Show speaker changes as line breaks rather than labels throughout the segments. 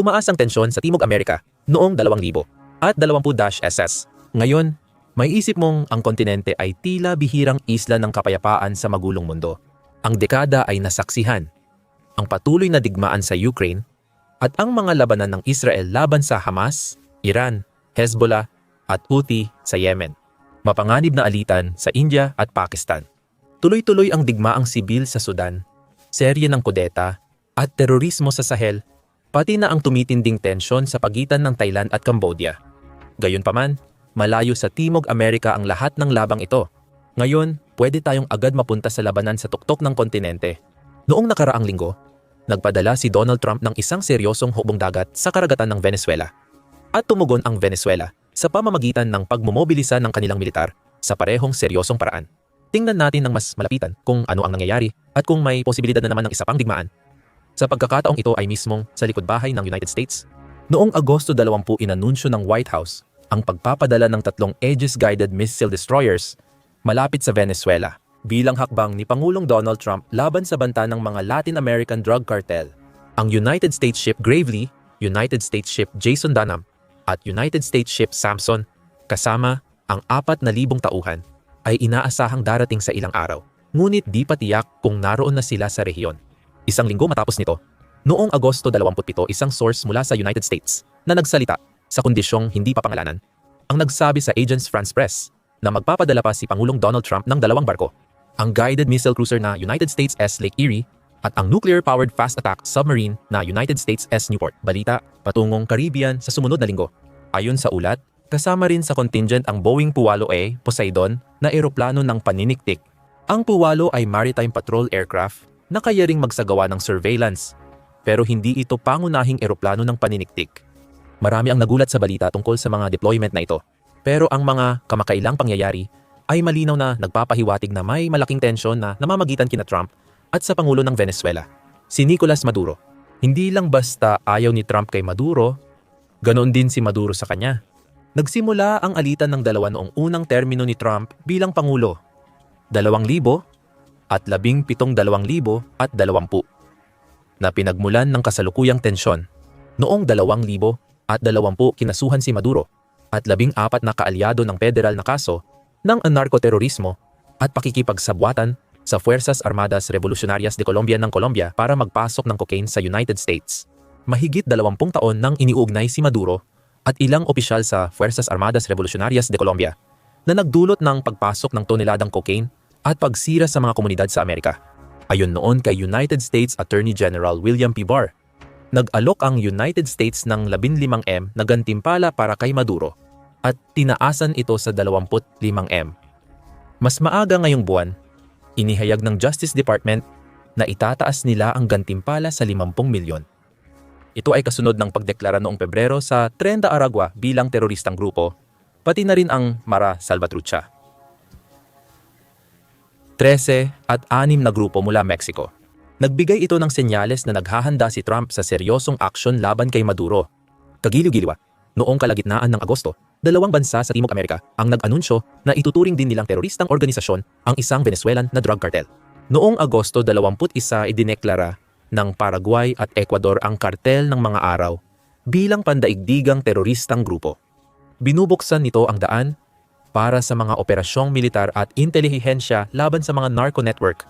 tumaas ang tensyon sa Timog Amerika noong 2000 at 20-SS. Ngayon, may isip mong ang kontinente ay tila bihirang isla ng kapayapaan sa magulong mundo. Ang dekada ay nasaksihan. Ang patuloy na digmaan sa Ukraine at ang mga labanan ng Israel laban sa Hamas, Iran, Hezbollah at Houthi sa Yemen. Mapanganib na alitan sa India at Pakistan. Tuloy-tuloy ang digmaang sibil sa Sudan, serye ng kudeta at terorismo sa Sahel, pati na ang tumitinding tensyon sa pagitan ng Thailand at Cambodia. Gayunpaman, malayo sa Timog Amerika ang lahat ng labang ito. Ngayon, pwede tayong agad mapunta sa labanan sa tuktok ng kontinente. Noong nakaraang linggo, nagpadala si Donald Trump ng isang seryosong hubong dagat sa karagatan ng Venezuela. At tumugon ang Venezuela sa pamamagitan ng pagmomobilisa ng kanilang militar sa parehong seryosong paraan. Tingnan natin ng mas malapitan kung ano ang nangyayari at kung may posibilidad na naman ng isa pang digmaan. Sa pagkakataong ito ay mismong sa likod bahay ng United States. Noong Agosto 20 inanunsyo ng White House ang pagpapadala ng tatlong Aegis-guided missile destroyers malapit sa Venezuela bilang hakbang ni Pangulong Donald Trump laban sa banta ng mga Latin American drug cartel. Ang United States ship Gravely, United States ship Jason Dunham at United States ship Samson kasama ang 4,000 tauhan ay inaasahang darating sa ilang araw. Ngunit di pa tiyak kung naroon na sila sa rehiyon. Isang linggo matapos nito, noong Agosto 27 isang source mula sa United States na nagsalita sa kondisyong hindi papangalanan ang nagsabi sa Agents France Press na magpapadala pa si Pangulong Donald Trump ng dalawang barko, ang guided missile cruiser na United States S. Lake Erie at ang nuclear-powered fast attack submarine na United States S. Newport. Balita patungong Caribbean sa sumunod na linggo. Ayon sa ulat, Kasama rin sa contingent ang Boeing Puwalo A, Poseidon, na eroplano ng paniniktik. Ang Puwalo ay maritime patrol aircraft na kaya ring magsagawa ng surveillance, pero hindi ito pangunahing eroplano ng paniniktik. Marami ang nagulat sa balita tungkol sa mga deployment na ito, pero ang mga kamakailang pangyayari ay malinaw na nagpapahiwatig na may malaking tensyon na namamagitan kina Trump at sa Pangulo ng Venezuela, si Nicolas Maduro. Hindi lang basta ayaw ni Trump kay Maduro, ganoon din si Maduro sa kanya. Nagsimula ang alitan ng dalawa noong unang termino ni Trump bilang Pangulo, 2,000 at 17,200 at 20 na pinagmulan ng kasalukuyang tensyon. Noong 2,000 at 20 kinasuhan si Maduro at 14 na kaalyado ng federal na kaso ng anarko-terorismo at pakikipagsabwatan sa Fuerzas Armadas Revolucionarias de Colombia ng Colombia para magpasok ng cocaine sa United States. Mahigit 20 taon nang iniugnay si Maduro at ilang opisyal sa Fuerzas Armadas Revolucionarias de Colombia na nagdulot ng pagpasok ng toneladang cocaine at pagsira sa mga komunidad sa Amerika. Ayon noon kay United States Attorney General William P. Barr, nag-alok ang United States ng 15M na gantimpala para kay Maduro at tinaasan ito sa 25M. Mas maaga ngayong buwan, inihayag ng Justice Department na itataas nila ang gantimpala sa 50 milyon. Ito ay kasunod ng pagdeklara noong Pebrero sa 30 Aragua bilang teroristang grupo, pati na rin ang Mara Salvatrucha. 13 at 6 na grupo mula Mexico. Nagbigay ito ng senyales na naghahanda si Trump sa seryosong aksyon laban kay Maduro. Kagiliw-giliwa, noong kalagitnaan ng Agosto, dalawang bansa sa Timog Amerika ang nag-anunsyo na ituturing din nilang teroristang organisasyon ang isang Venezuelan na drug cartel. Noong Agosto 21 idineklara ng Paraguay at Ecuador ang kartel ng mga araw bilang pandaigdigang teroristang grupo. Binubuksan nito ang daan para sa mga operasyong militar at intelihensya laban sa mga narco network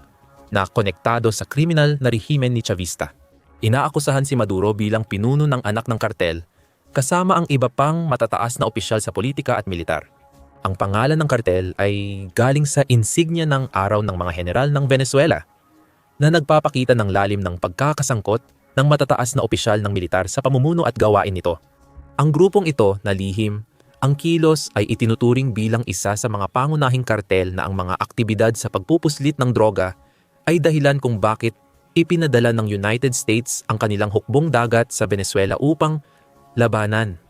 na konektado sa kriminal na rehimen ni Chavista. Inaakusahan si Maduro bilang pinuno ng anak ng kartel kasama ang iba pang matataas na opisyal sa politika at militar. Ang pangalan ng kartel ay galing sa insignia ng araw ng mga general ng Venezuela na nagpapakita ng lalim ng pagkakasangkot ng matataas na opisyal ng militar sa pamumuno at gawain nito. Ang grupong ito na lihim, ang kilos ay itinuturing bilang isa sa mga pangunahing kartel na ang mga aktibidad sa pagpupuslit ng droga ay dahilan kung bakit ipinadala ng United States ang kanilang hukbong dagat sa Venezuela upang labanan.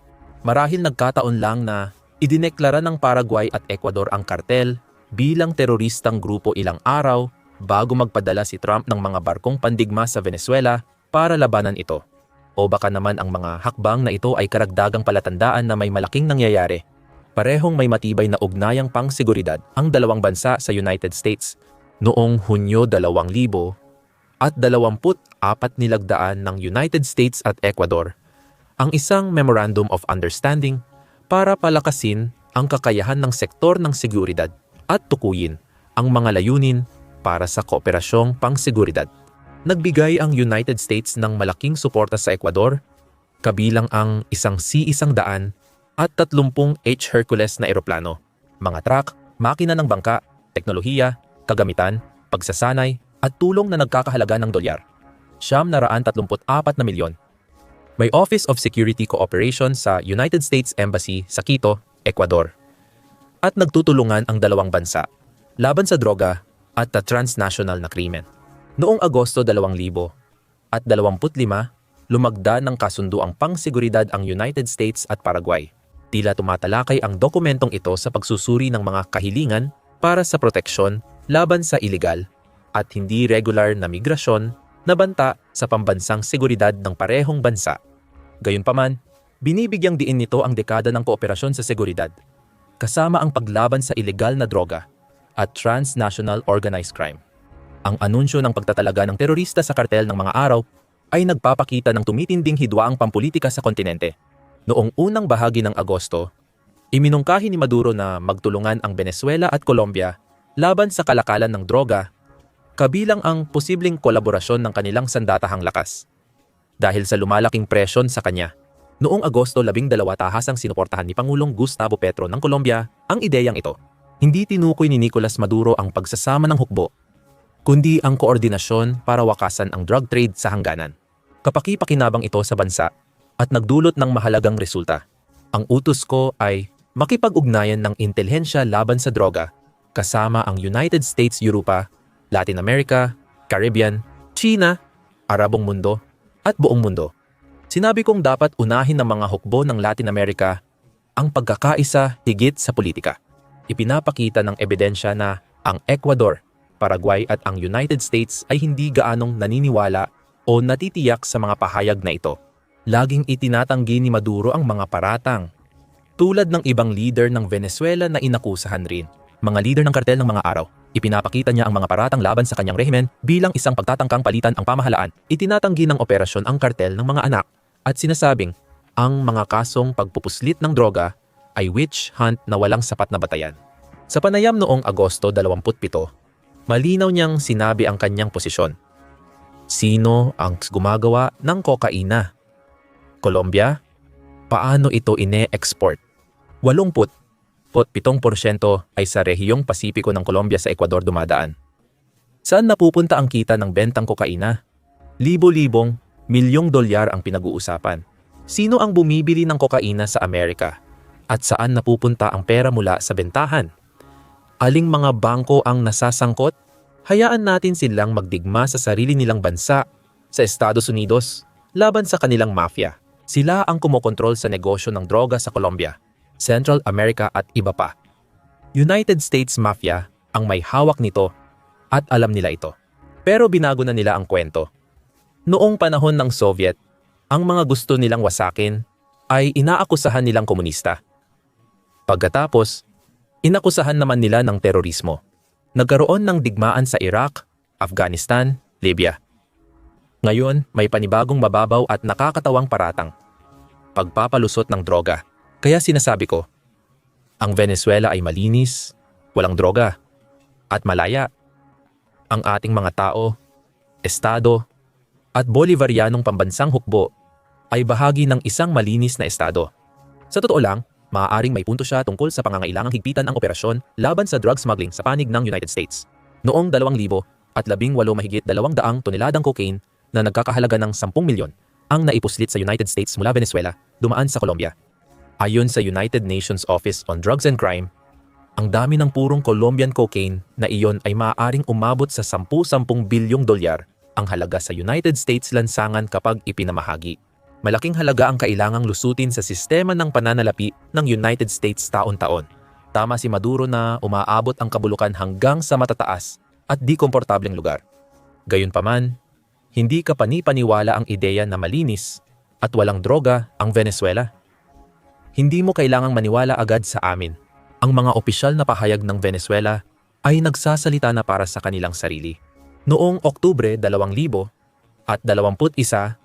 Marahil nagkataon lang na idineklara ng Paraguay at Ecuador ang kartel bilang teroristang grupo ilang araw bago magpadala si Trump ng mga barkong pandigma sa Venezuela para labanan ito. O baka naman ang mga hakbang na ito ay karagdagang palatandaan na may malaking nangyayari. Parehong may matibay na ugnayang pangseguridad ang dalawang bansa sa United States noong Hunyo 2000 at 24 nilagdaan ng United States at Ecuador ang isang Memorandum of Understanding para palakasin ang kakayahan ng sektor ng seguridad at tukuyin ang mga layunin para sa kooperasyong pangseguridad. Nagbigay ang United States ng malaking suporta sa Ecuador, kabilang ang isang C-100 at 30 H Hercules na eroplano, mga truck, makina ng bangka, teknolohiya, kagamitan, pagsasanay, at tulong na nagkakahalaga ng dolyar. Siyam na raan 34 na milyon. May Office of Security Cooperation sa United States Embassy sa Quito, Ecuador. At nagtutulungan ang dalawang bansa laban sa droga at sa transnational na krimen. Noong Agosto 2000 at 25, lumagda ng kasunduang pangseguridad ang United States at Paraguay. Tila tumatalakay ang dokumentong ito sa pagsusuri ng mga kahilingan para sa proteksyon laban sa ilegal at hindi regular na migrasyon na banta sa pambansang seguridad ng parehong bansa. Gayunpaman, binibigyang diin nito ang dekada ng kooperasyon sa seguridad, kasama ang paglaban sa ilegal na droga at transnational organized crime. Ang anunsyo ng pagtatalaga ng terorista sa kartel ng mga araw ay nagpapakita ng tumitinding hidwaang pampolitika sa kontinente. Noong unang bahagi ng Agosto, iminungkahi ni Maduro na magtulungan ang Venezuela at Colombia laban sa kalakalan ng droga, kabilang ang posibleng kolaborasyon ng kanilang sandatahang lakas dahil sa lumalaking presyon sa kanya. Noong Agosto 12 tahasang sinuportahan ni Pangulong Gustavo Petro ng Colombia ang ideyang ito. Hindi tinukoy ni Nicolas Maduro ang pagsasama ng hukbo, kundi ang koordinasyon para wakasan ang drug trade sa hangganan. Kapaki-pakinabang ito sa bansa at nagdulot ng mahalagang resulta. Ang utos ko ay makipag-ugnayan ng intelihensya laban sa droga kasama ang United States, Europa, Latin America, Caribbean, China, Arabong mundo at buong mundo. Sinabi kong dapat unahin ng mga hukbo ng Latin America ang pagkakaisa higit sa politika. Ipinapakita ng ebidensya na ang Ecuador, Paraguay at ang United States ay hindi gaanong naniniwala o natitiyak sa mga pahayag na ito. Laging itinatanggi ni Maduro ang mga paratang. Tulad ng ibang leader ng Venezuela na inakusahan rin, mga leader ng kartel ng mga araw Ipinapakita niya ang mga paratang laban sa kanyang rehimen bilang isang pagtatangkang palitan ang pamahalaan. Itinatanggi ng operasyon ang kartel ng mga anak at sinasabing ang mga kasong pagpupuslit ng droga ay witch hunt na walang sapat na batayan. Sa panayam noong Agosto 27, malinaw niyang sinabi ang kanyang posisyon. Sino ang gumagawa ng kokaina? Colombia? Paano ito ine-export? 80 7% ay sa rehiyong Pasipiko ng Colombia sa Ecuador dumadaan. Saan napupunta ang kita ng bentang kokaina? Libo-libong, milyong dolyar ang pinag-uusapan. Sino ang bumibili ng kokaina sa Amerika? At saan napupunta ang pera mula sa bentahan? Aling mga bangko ang nasasangkot? Hayaan natin silang magdigma sa sarili nilang bansa, sa Estados Unidos, laban sa kanilang mafia. Sila ang kumokontrol sa negosyo ng droga sa Colombia Central America at iba pa. United States Mafia ang may hawak nito at alam nila ito. Pero binago na nila ang kwento. Noong panahon ng Soviet, ang mga gusto nilang wasakin ay inaakusahan nilang komunista. Pagkatapos, inakusahan naman nila ng terorismo. Nagkaroon ng digmaan sa Iraq, Afghanistan, Libya. Ngayon, may panibagong mababaw at nakakatawang paratang. Pagpapalusot ng droga. Kaya sinasabi ko, ang Venezuela ay malinis, walang droga, at malaya. Ang ating mga tao, estado, at Bolivarianong pambansang hukbo ay bahagi ng isang malinis na estado. Sa totoo lang, maaaring may punto siya tungkol sa pangangailangang higpitan ang operasyon laban sa drug smuggling sa panig ng United States. Noong 2000 at 18 mahigit 200 toneladang cocaine na nagkakahalaga ng 10 milyon ang naipuslit sa United States mula Venezuela dumaan sa Colombia Ayon sa United Nations Office on Drugs and Crime, ang dami ng purong Colombian cocaine na iyon ay maaaring umabot sa 10-10 bilyong dolyar ang halaga sa United States lansangan kapag ipinamahagi. Malaking halaga ang kailangang lusutin sa sistema ng pananalapi ng United States taon-taon. Tama si Maduro na umaabot ang kabulukan hanggang sa matataas at di komportableng lugar. Gayunpaman, hindi ka panipaniwala ang ideya na malinis at walang droga ang Venezuela. Hindi mo kailangang maniwala agad sa amin. Ang mga opisyal na pahayag ng Venezuela ay nagsasalita na para sa kanilang sarili. Noong Oktubre 2000 at 21,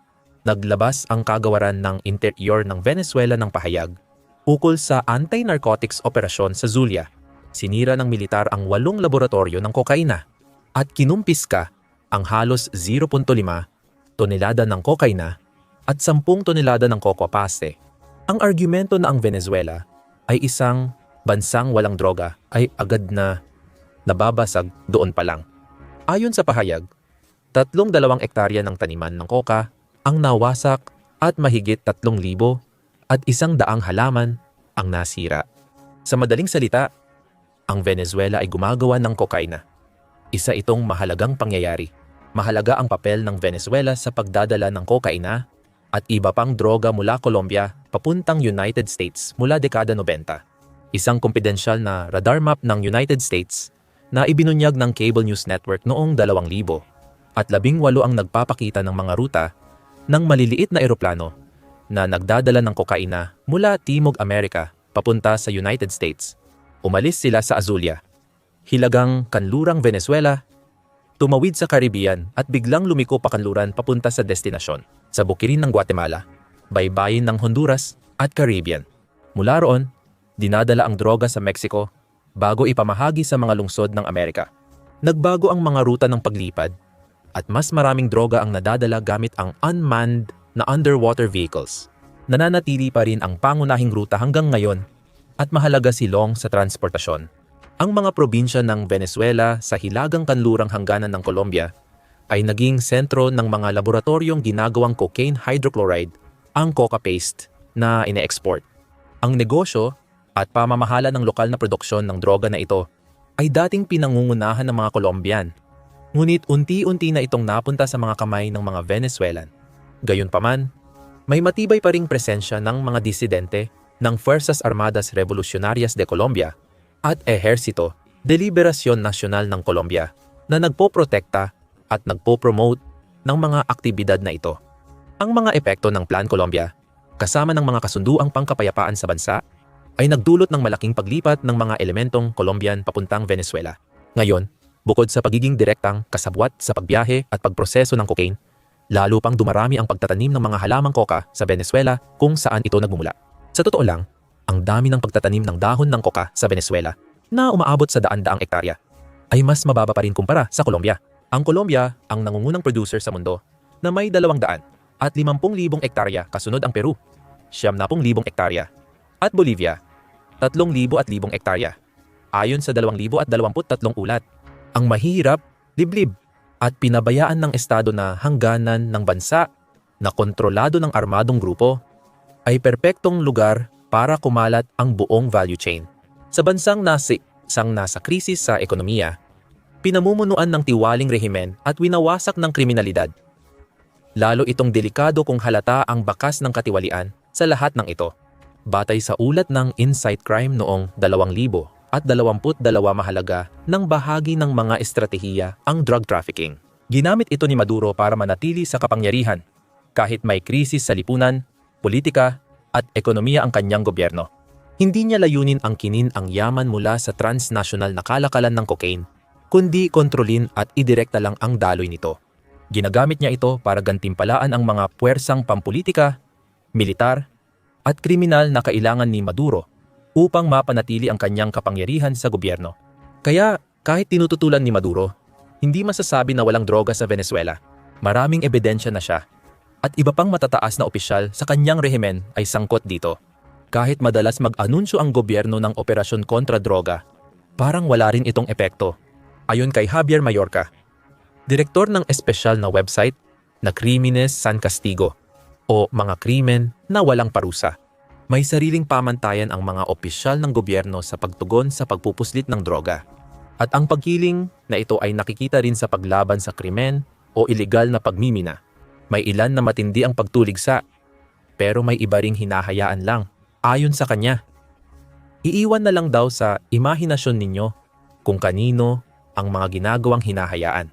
naglabas ang kagawaran ng interior ng Venezuela ng pahayag ukol sa anti-narcotics operasyon sa Zulia. Sinira ng militar ang walong laboratorio ng kokaina at kinumpiska ang halos 0.5 tonelada ng kokaina at 10 tonelada ng cocoa paste. Ang argumento na ang Venezuela ay isang bansang walang droga ay agad na nababasag doon pa lang. Ayon sa pahayag, tatlong dalawang ektarya ng taniman ng koka ang nawasak at mahigit tatlong libo at isang daang halaman ang nasira. Sa madaling salita, ang Venezuela ay gumagawa ng kokaina. Isa itong mahalagang pangyayari. Mahalaga ang papel ng Venezuela sa pagdadala ng kokaina at iba pang droga mula Colombia papuntang United States mula dekada 90. Isang kumpidensyal na radar map ng United States na ibinunyag ng Cable News Network noong 2000 at labing walo ang nagpapakita ng mga ruta ng maliliit na eroplano na nagdadala ng kokaina mula Timog Amerika papunta sa United States. Umalis sila sa Azulia, hilagang kanlurang Venezuela, tumawid sa Caribbean at biglang lumiko pa kanluran papunta sa destinasyon sa bukirin ng Guatemala, baybayin ng Honduras at Caribbean. Mula roon, dinadala ang droga sa Mexico bago ipamahagi sa mga lungsod ng Amerika. Nagbago ang mga ruta ng paglipad at mas maraming droga ang nadadala gamit ang unmanned na underwater vehicles. Nananatili pa rin ang pangunahing ruta hanggang ngayon at mahalaga si Long sa transportasyon. Ang mga probinsya ng Venezuela sa hilagang kanlurang hangganan ng Colombia ay naging sentro ng mga laboratoryong ginagawang cocaine hydrochloride, ang coca paste, na ine-export. Ang negosyo at pamamahala ng lokal na produksyon ng droga na ito ay dating pinangungunahan ng mga Colombian. Ngunit unti-unti na itong napunta sa mga kamay ng mga Venezuelan. Gayunpaman, may matibay pa ring presensya ng mga disidente ng Fuerzas Armadas Revolucionarias de Colombia at Ehersito de Liberación Nacional ng Colombia na nagpoprotekta at nagpo-promote ng mga aktibidad na ito. Ang mga epekto ng Plan Colombia, kasama ng mga kasunduang pangkapayapaan sa bansa, ay nagdulot ng malaking paglipat ng mga elementong Colombian papuntang Venezuela. Ngayon, bukod sa pagiging direktang kasabwat sa pagbiyahe at pagproseso ng cocaine, lalo pang dumarami ang pagtatanim ng mga halamang coca sa Venezuela kung saan ito nagmumula. Sa totoo lang, ang dami ng pagtatanim ng dahon ng coca sa Venezuela na umaabot sa daan-daang ektarya ay mas mababa pa rin kumpara sa Colombia. Ang Colombia ang nangungunang producer sa mundo na may 200 at 50,000 ektarya kasunod ang Peru, 70,000 ektarya, at Bolivia, 3,000 at 1,000 ektarya. Ayon sa 2,023 ulat, ang mahirap, liblib, at pinabayaan ng Estado na hangganan ng bansa na kontrolado ng armadong grupo ay perpektong lugar para kumalat ang buong value chain. Sa bansang nasi, sang nasa krisis sa ekonomiya, pinamumunuan ng tiwaling rehimen at winawasak ng kriminalidad. Lalo itong delikado kung halata ang bakas ng katiwalian sa lahat ng ito. Batay sa ulat ng Insight Crime noong 2000 at 22 mahalaga ng bahagi ng mga estratehiya ang drug trafficking. Ginamit ito ni Maduro para manatili sa kapangyarihan kahit may krisis sa lipunan, politika at ekonomiya ang kanyang gobyerno. Hindi niya layunin ang kinin ang yaman mula sa transnational na kalakalan ng cocaine, kundi kontrolin at idirekta lang ang daloy nito. Ginagamit niya ito para gantimpalaan ang mga puwersang pampolitika, militar, at kriminal na kailangan ni Maduro upang mapanatili ang kanyang kapangyarihan sa gobyerno. Kaya kahit tinututulan ni Maduro, hindi masasabi na walang droga sa Venezuela. Maraming ebidensya na siya. At iba pang matataas na opisyal sa kanyang rehimen ay sangkot dito. Kahit madalas mag-anunsyo ang gobyerno ng operasyon kontra droga, parang wala rin itong epekto. Ayon kay Javier Mayorka, direktor ng espesyal na website na Crimines San Castigo o mga krimen na walang parusa. May sariling pamantayan ang mga opisyal ng gobyerno sa pagtugon sa pagpupuslit ng droga. At ang pagkiling na ito ay nakikita rin sa paglaban sa krimen o ilegal na pagmimina. May ilan na matindi ang pagtuligsa, pero may iba ring hinahayaan lang, ayon sa kanya. Iiwan na lang daw sa imahinasyon ninyo kung kanino ang mga ginagawang hinahayaan.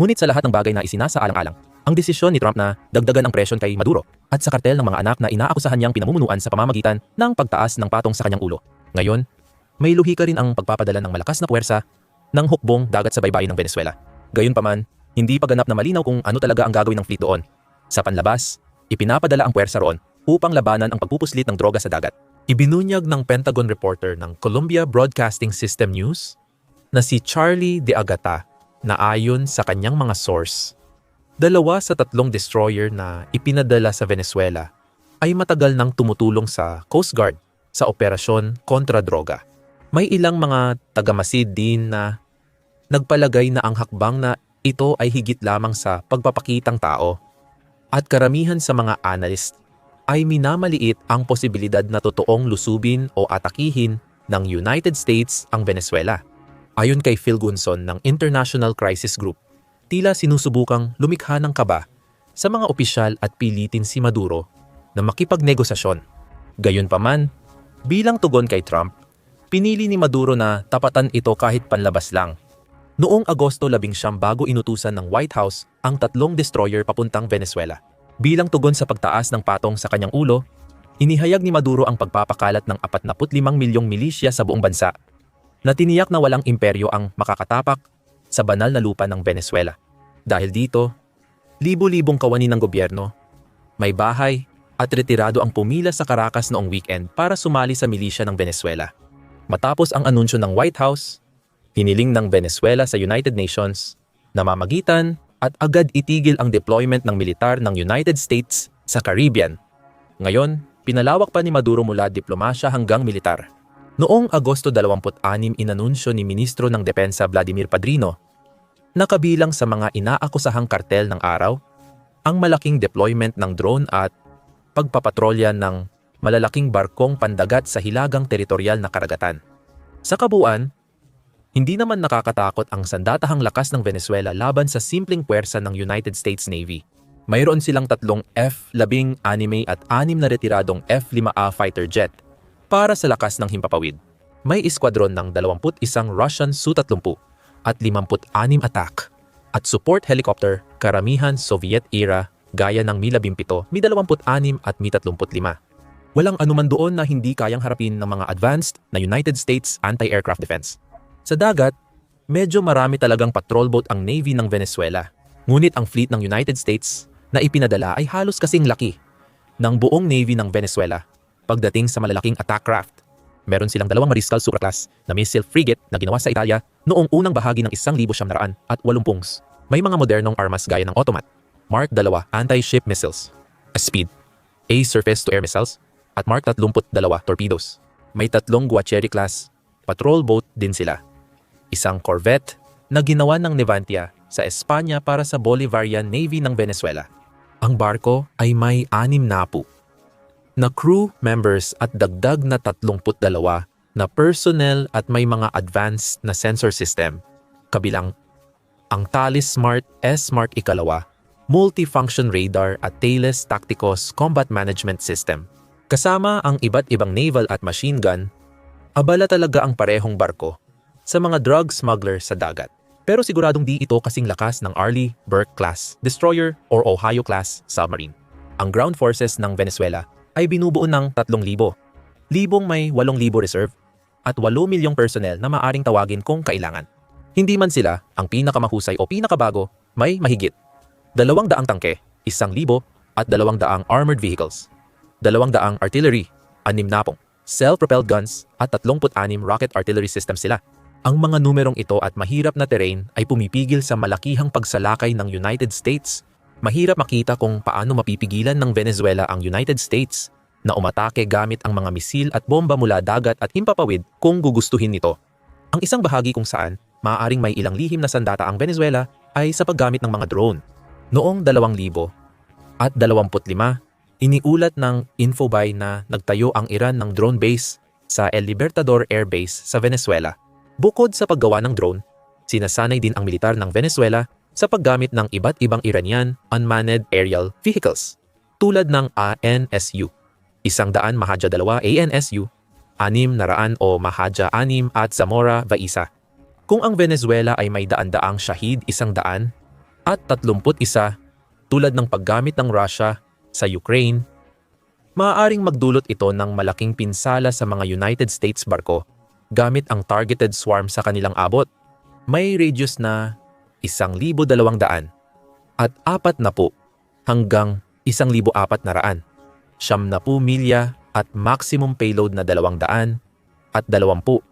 Ngunit sa lahat ng bagay na isinasaalang-alang, ang desisyon ni Trump na dagdagan ang presyon kay Maduro at sa kartel ng mga anak na inaakusahan niyang pinamumunuan sa pamamagitan ng pagtaas ng patong sa kanyang ulo. Ngayon, may luhi ka rin ang pagpapadala ng malakas na puwersa ng hukbong dagat sa baybayin ng Venezuela. Gayunpaman, hindi pa ganap na malinaw kung ano talaga ang gagawin ng fleet doon. Sa panlabas, ipinapadala ang puwersa roon upang labanan ang pagpupuslit ng droga sa dagat. Ibinunyag ng Pentagon reporter ng Columbia Broadcasting System News na si Charlie De Agata na ayon sa kanyang mga source, dalawa sa tatlong destroyer na ipinadala sa Venezuela ay matagal nang tumutulong sa Coast Guard sa operasyon kontra droga. May ilang mga tagamasid din na nagpalagay na ang hakbang na ito ay higit lamang sa pagpapakitang tao at karamihan sa mga analyst ay minamaliit ang posibilidad na totoong lusubin o atakihin ng United States ang Venezuela. Ayon kay Phil Gunson ng International Crisis Group, tila sinusubukang lumikha ng kaba sa mga opisyal at pilitin si Maduro na makipagnegosasyon. Gayunpaman, bilang tugon kay Trump, pinili ni Maduro na tapatan ito kahit panlabas lang. Noong Agosto 11 bago inutusan ng White House ang tatlong destroyer papuntang Venezuela. Bilang tugon sa pagtaas ng patong sa kanyang ulo, inihayag ni Maduro ang pagpapakalat ng 45 milyong milisya sa buong bansa na tiniyak na walang imperyo ang makakatapak sa banal na lupa ng Venezuela. Dahil dito, libo-libong kawani ng gobyerno, may bahay at retirado ang pumila sa Caracas noong weekend para sumali sa milisya ng Venezuela. Matapos ang anunsyo ng White House, hiniling ng Venezuela sa United Nations na mamagitan at agad itigil ang deployment ng militar ng United States sa Caribbean. Ngayon, pinalawak pa ni Maduro mula diplomasya hanggang militar. Noong Agosto 26 inanunsyo ni Ministro ng Depensa Vladimir Padrino na kabilang sa mga inaakusahang kartel ng araw ang malaking deployment ng drone at pagpapatrolya ng malalaking barkong pandagat sa hilagang teritorial na karagatan. Sa kabuuan, hindi naman nakakatakot ang sandatahang lakas ng Venezuela laban sa simpleng puwersa ng United States Navy. Mayroon silang tatlong F-16 anime at anim na retiradong F-5A fighter jet para sa lakas ng himpapawid. May iskwadron ng 21 Russian Su-30 at 56 attack at support helicopter karamihan Soviet era gaya ng Mi-17, Mi-26 at Mi-35. Walang anuman doon na hindi kayang harapin ng mga advanced na United States anti-aircraft defense. Sa dagat, medyo marami talagang patrol boat ang Navy ng Venezuela. Ngunit ang fleet ng United States na ipinadala ay halos kasing laki ng buong Navy ng Venezuela pagdating sa malalaking attack craft. Meron silang dalawang Mariscal Superclass na missile frigate na ginawa sa Italia noong unang bahagi ng 1,700 at 80 May mga modernong armas gaya ng Automat, Mark 2 anti-ship missiles, Speed, A surface-to-air missiles, at Mark 32 torpedoes. May tatlong Guacheri class patrol boat din sila isang corvette na ginawa ng Nevantia sa Espanya para sa Bolivarian Navy ng Venezuela. Ang barko ay may anim na po na crew members at dagdag na 32 na personnel at may mga advanced na sensor system, kabilang ang Thales Smart S-Smart ikalawa, multifunction radar at Thales Tacticos Combat Management System. Kasama ang iba't ibang naval at machine gun, abala talaga ang parehong barko sa mga drug smuggler sa dagat. Pero siguradong di ito kasing lakas ng Arleigh Burke-class destroyer or Ohio-class submarine. Ang ground forces ng Venezuela ay binubuo ng 3,000. Libong may 8,000 reserve at 8 milyong personnel na maaring tawagin kung kailangan. Hindi man sila ang pinakamahusay o pinakabago, may mahigit. Dalawang daang tangke, isang libo at dalawang daang armored vehicles. Dalawang daang artillery, anim na pong, self-propelled guns at 36 rocket artillery system sila. Ang mga numerong ito at mahirap na terrain ay pumipigil sa malakihang pagsalakay ng United States. Mahirap makita kung paano mapipigilan ng Venezuela ang United States na umatake gamit ang mga misil at bomba mula dagat at himpapawid kung gugustuhin nito. Ang isang bahagi kung saan maaaring may ilang lihim na sandata ang Venezuela ay sa paggamit ng mga drone. Noong 2000 at 25, iniulat ng Infobay na nagtayo ang Iran ng drone base sa El Libertador Air Base sa Venezuela Bukod sa paggawa ng drone, sinasanay din ang militar ng Venezuela sa paggamit ng iba't ibang Iranian unmanned aerial vehicles tulad ng ANSU, isang daan Mahadja 2 ANSU, anim na raan o Mahadja 6 at Zamora Vaisa. Kung ang Venezuela ay may daan-daang Shahid isang daan at 31 tulad ng paggamit ng Russia sa Ukraine, maaaring magdulot ito ng malaking pinsala sa mga United States barko gamit ang targeted swarm sa kanilang abot. May radius na 1,200 at apat na po hanggang isang libo apat na raan, siyam na po milya at maximum payload na dalawang daan at dalawampu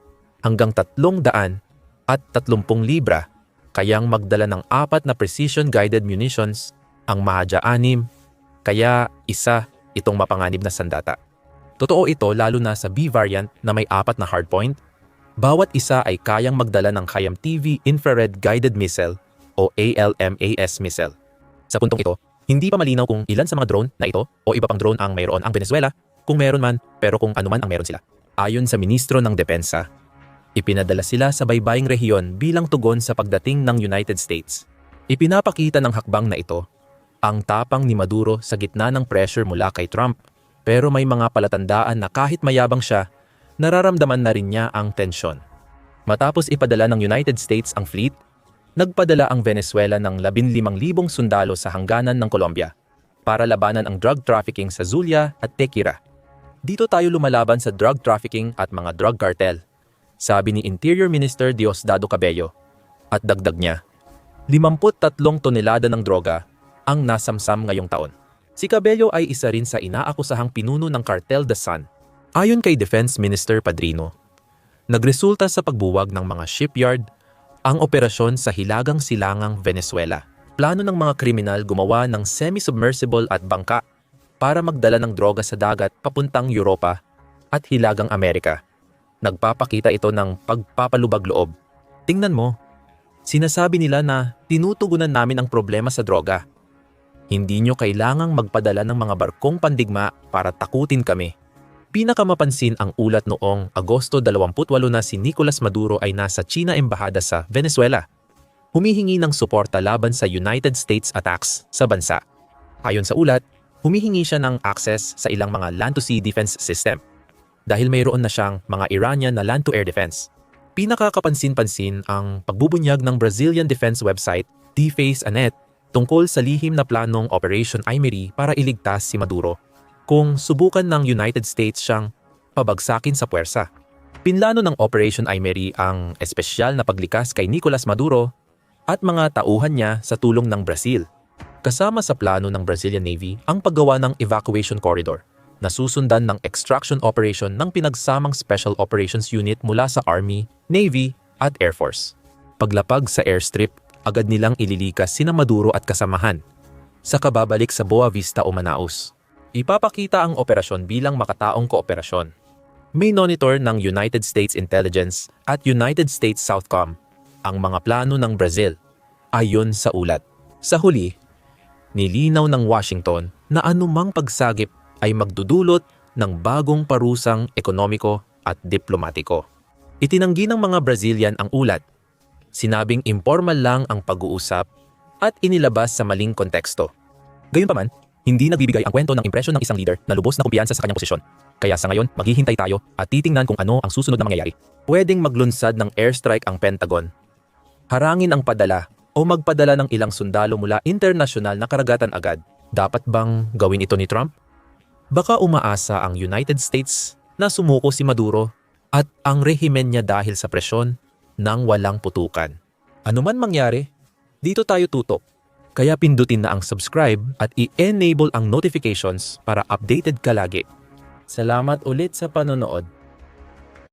hanggang tatlong daan at tatlumpung libra kayang magdala ng apat na precision-guided munitions ang Mahadja 6, kaya isa itong mapanganib na sandata. Totoo ito lalo na sa B variant na may apat na hardpoint. Bawat isa ay kayang magdala ng Kayam TV Infrared Guided Missile o ALMAS missile. Sa puntong ito, hindi pa malinaw kung ilan sa mga drone na ito o iba pang drone ang mayroon ang Venezuela, kung meron man, pero kung ano man ang meron sila. Ayon sa Ministro ng Depensa, ipinadala sila sa baybaying rehiyon bilang tugon sa pagdating ng United States. Ipinapakita ng hakbang na ito ang tapang ni Maduro sa gitna ng pressure mula kay Trump pero may mga palatandaan na kahit mayabang siya, nararamdaman na rin niya ang tensyon. Matapos ipadala ng United States ang fleet, nagpadala ang Venezuela ng 15,000 sundalo sa hangganan ng Colombia para labanan ang drug trafficking sa Zulia at Tequira. Dito tayo lumalaban sa drug trafficking at mga drug cartel, sabi ni Interior Minister Diosdado Cabello. At dagdag niya, 53 tonelada ng droga ang nasamsam ngayong taon. Si Cabello ay isa rin sa inaakusahang pinuno ng Cartel de San. Ayon kay Defense Minister Padrino, nagresulta sa pagbuwag ng mga shipyard ang operasyon sa Hilagang Silangang Venezuela. Plano ng mga kriminal gumawa ng semi-submersible at bangka para magdala ng droga sa dagat papuntang Europa at Hilagang Amerika. Nagpapakita ito ng pagpapalubag loob. Tingnan mo, sinasabi nila na tinutugunan namin ang problema sa droga hindi nyo kailangang magpadala ng mga barkong pandigma para takutin kami. Pinakamapansin ang ulat noong Agosto 28 na si Nicolas Maduro ay nasa China Embahada sa Venezuela. Humihingi ng suporta laban sa United States attacks sa bansa. Ayon sa ulat, humihingi siya ng access sa ilang mga land-to-sea defense system dahil mayroon na siyang mga Iranian na land-to-air defense. Pinakakapansin-pansin ang pagbubunyag ng Brazilian defense website Deface.anet tungkol sa lihim na planong Operation Imery para iligtas si Maduro kung subukan ng United States siyang pabagsakin sa puwersa. Pinlano ng Operation Imery ang espesyal na paglikas kay Nicolas Maduro at mga tauhan niya sa tulong ng Brazil. Kasama sa plano ng Brazilian Navy ang paggawa ng evacuation corridor na susundan ng extraction operation ng pinagsamang Special Operations Unit mula sa Army, Navy at Air Force. Paglapag sa airstrip agad nilang ililikas sina Maduro at kasamahan sa kababalik sa Boa Vista o Manaus. Ipapakita ang operasyon bilang makataong kooperasyon. May monitor ng United States Intelligence at United States Southcom ang mga plano ng Brazil ayon sa ulat. Sa huli, nilinaw ng Washington na anumang pagsagip ay magdudulot ng bagong parusang ekonomiko at diplomatiko. Itinanggi ng mga Brazilian ang ulat sinabing informal lang ang pag-uusap at inilabas sa maling konteksto. Gayunpaman, hindi nagbibigay ang kwento ng impresyon ng isang leader na lubos na kumpiyansa sa kanyang posisyon. Kaya sa ngayon, maghihintay tayo at titingnan kung ano ang susunod na mangyayari. Pwedeng maglunsad ng airstrike ang Pentagon. Harangin ang padala o magpadala ng ilang sundalo mula internasyonal na karagatan agad. Dapat bang gawin ito ni Trump? Baka umaasa ang United States na sumuko si Maduro at ang rehimen niya dahil sa presyon ng walang putukan. Ano man mangyari, dito tayo tutok. Kaya pindutin na ang subscribe at i-enable ang notifications para updated ka lagi. Salamat ulit sa panonood.